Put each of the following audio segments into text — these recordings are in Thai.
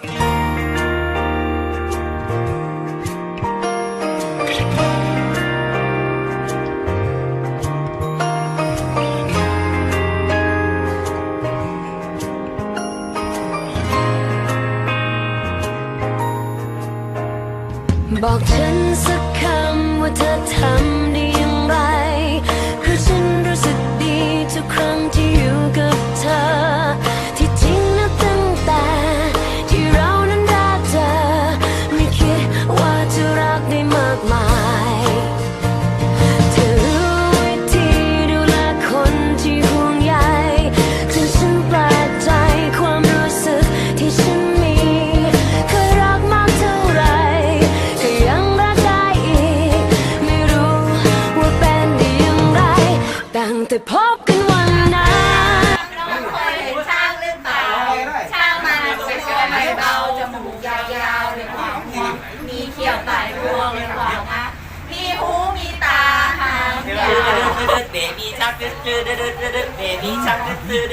บอกฉันสักคำว่าเธอทำ แต่พบกันวันนั้นช่างเล่นเตาช่างมาสวยๆไม่เบาจมูกยาวๆเนหวงหวงมีเขียวปลาวงเป็นหวงนะมีหูมีตาหางยาว เบบี้ชักเดืออเบบี้ชักเดืออ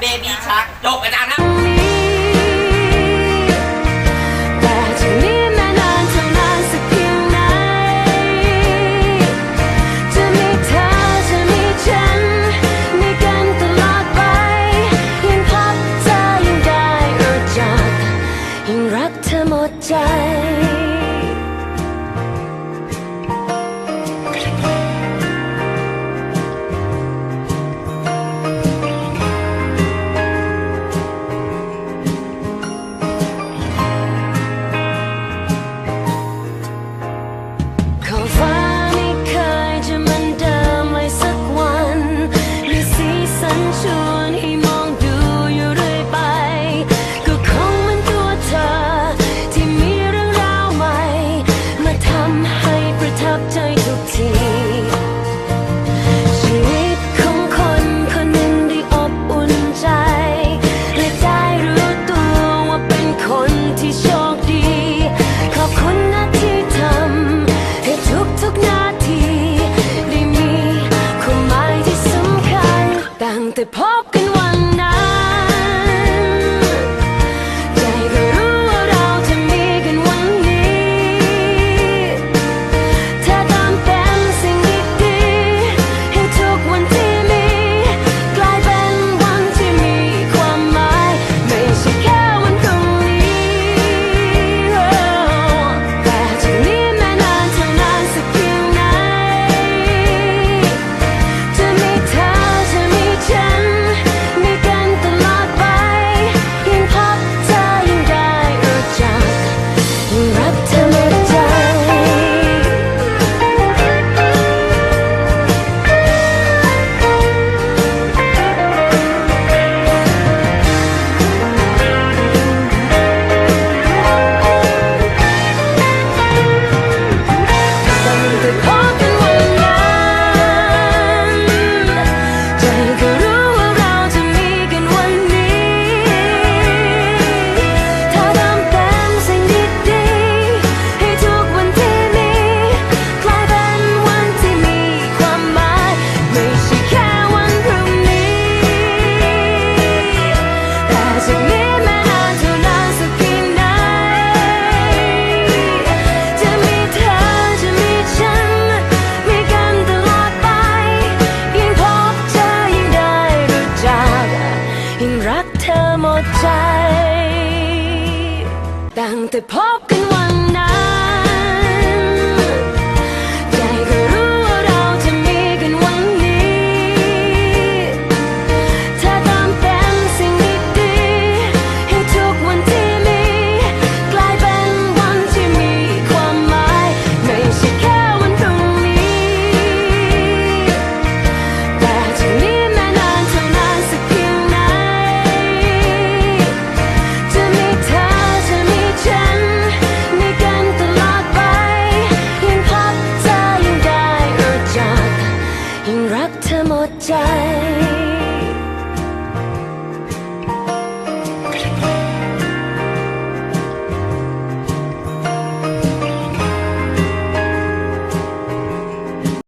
เบบี้ชักจบอาจารย์นะ ยังรักเธอหมดใจ gigante pop ใจตั้งแต่พบ